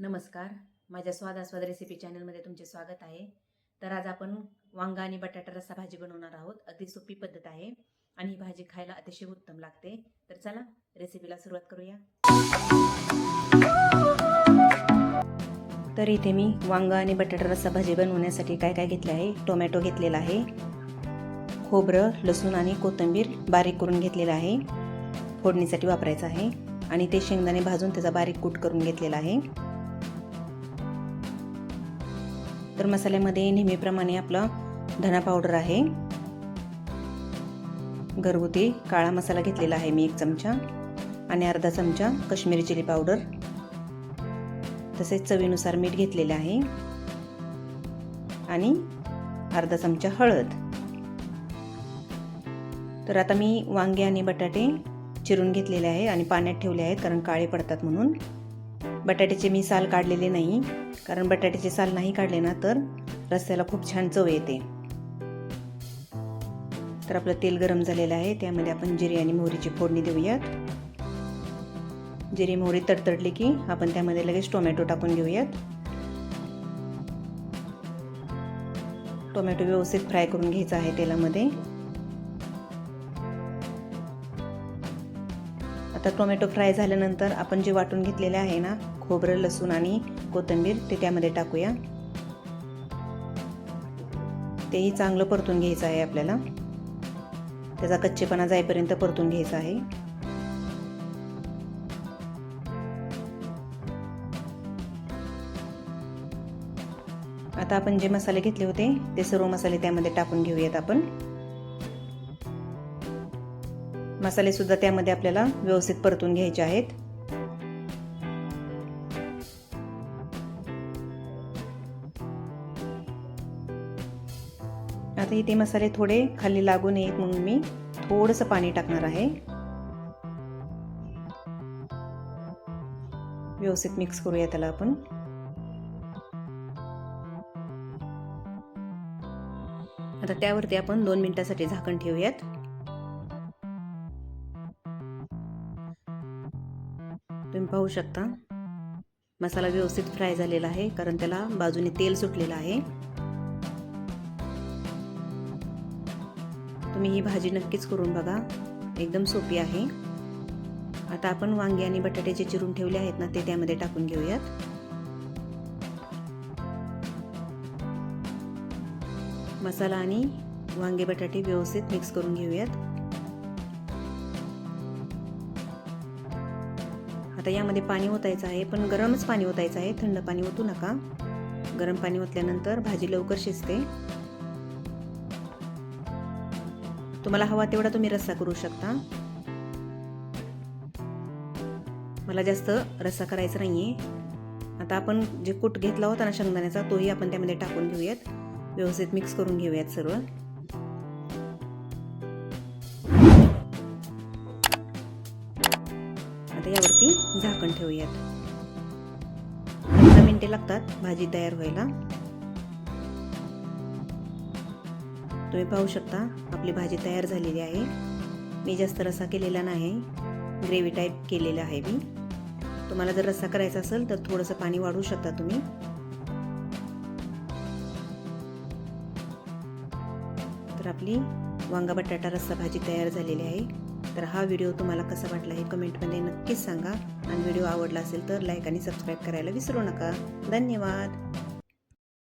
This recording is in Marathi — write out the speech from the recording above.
नमस्कार. माझ्या स्वादास्वाद रेसिपी चॅनलमध्ये तुमचे स्वागत आहे. तर आज आपण वांगा आणि बटाटा रस्सा भाजी बनवणार आहोत. अगदी सोपी पद्धत आहे आणि ही भाजी खायला अतिशय उत्तम लागते. तर चला रेसिपीला सुरुवात करूया. तर इथे मी वांगा आणि बटाटा रस्सा भाजी बनवण्यासाठी काय काय घेतले आहे? टोमॅटो घेतलेला आहे. खोबरं लसूण आणि कोथिंबीर बारीक करून घेतलेलं आहे. फोडणीसाठी वापरायचं आहे. आणि ते शेंगदाणे भाजून त्याचा बारीक कूट करून घेतलेला आहे. तर मसाल्यामध्ये नेहमीप्रमाणे आपलं धना पावडर आहे. घरगुती काळा मसाला घेतलेला आहे मी एक चमचा आणि अर्धा चमचा कश्मीरी चिली पावडर तसेच चवीनुसार मीठ घेतलेले आहे. आणि अर्धा चमचा हळद. तर आता मी वांगे आणि बटाटे चिरून घेतलेले आहे आणि पाण्यात ठेवले आहेत कारण काळे पडतात म्हणून. बटाट्याचे मी साल काढलेले नाही. कारण बटाट्याचे साल नाही काढले ना तर रस्त्याला खूप छान चव येते. तर आपलं तेल गरम झालेलं आहे. त्यामध्ये आपण जिरे आणि मोहरीची फोडणी देऊयात. जिरे मोहरी तडतडली की आपण त्यामध्ये लगेच टोमॅटो टाकून घेऊयात. टोमॅटो व्यवस्थित फ्राय करून घ्यायचा आहे तेलामध्ये. आता टोमॅटो फ्राय झाल्यानंतर आपण जे वाटून घेतलेले आहे ना खोबरं लसूण आणि कोथिंबीर ते त्यामध्ये टाकूया. तेही चांगलं परतून घ्यायचं आहे आपल्याला. त्याचा कच्चेपणा जाईपर्यंत परतून घ्यायचा आहे. आता आपण जे मसाले घेतले होते ते सर्व मसाले त्यामध्ये टाकून घेऊयात आपण. मसाले सुद्धा त्यामध्ये आपल्याला व्यवस्थित परतून घ्यायचे आहेत. आता इथे मसाले थोडे खाली लागू नयेत म्हणून मी थोडंसं पाणी टाकणार आहे. व्यवस्थित मिक्स करूया त्याला आपण. आता त्यावरती आपण दोन मिनिटासाठी झाकण ठेवूयात. तुम्ही पाहू शकता मसाला व्यवस्थित फ्राय झालेला आहे कारण त्याला बाजूने तेल सुटलेलं आहे. तुम्ही ही भाजी नक्कीच करून बघा. एकदम सोपी आहे. आता आपण वांगे आणि बटाटे जे चिरून ठेवले आहेत ना ते त्यामध्ये टाकून घेऊयात. मसाला आणि वांगे बटाटे व्यवस्थित मिक्स करून घेऊयात. आता यामध्ये पाणी ओतायचं आहे पण गरमच पाणी ओतायचं आहे. थंड पाणी ओतू नका. गरम पाणी ओतल्यानंतर भाजी लवकर शिजते. तुम्हाला हवा तेवढा तुम्ही रस्सा करू शकता. मला जास्त रस्सा करायचा नाही आहे आता आपण जे कूट घेतला होता ना शेंगदाण्याचा तोही आपण त्यामध्ये टाकून घेऊयात. व्यवस्थित मिक्स करून घेऊयात सर्व. आता यावरती झाकण ठेवूयात. दहा मिनिटे लागतात भाजी तयार व्हायला. तुम्ही पाहू शकता आपली भाजी तयार झालेली आहे. मी जास्त रसा केलेला नाही. ग्रेव्ही टाईप केलेला आहे मी. तुम्हाला जर रस्सा करायचा असेल तर थोडंसं पाणी वाढवू शकता तुम्ही. तर आपली वांगा बटाटा रस्सा भाजी तयार झालेली आहे. तर हा व्हिडिओ तुम्हाला कसा वाटला हे कमेंटमध्ये नक्कीच सांगा. आणि व्हिडिओ आवडला असेल तर लाईक आणि सबस्क्राईब करायला विसरू नका. धन्यवाद.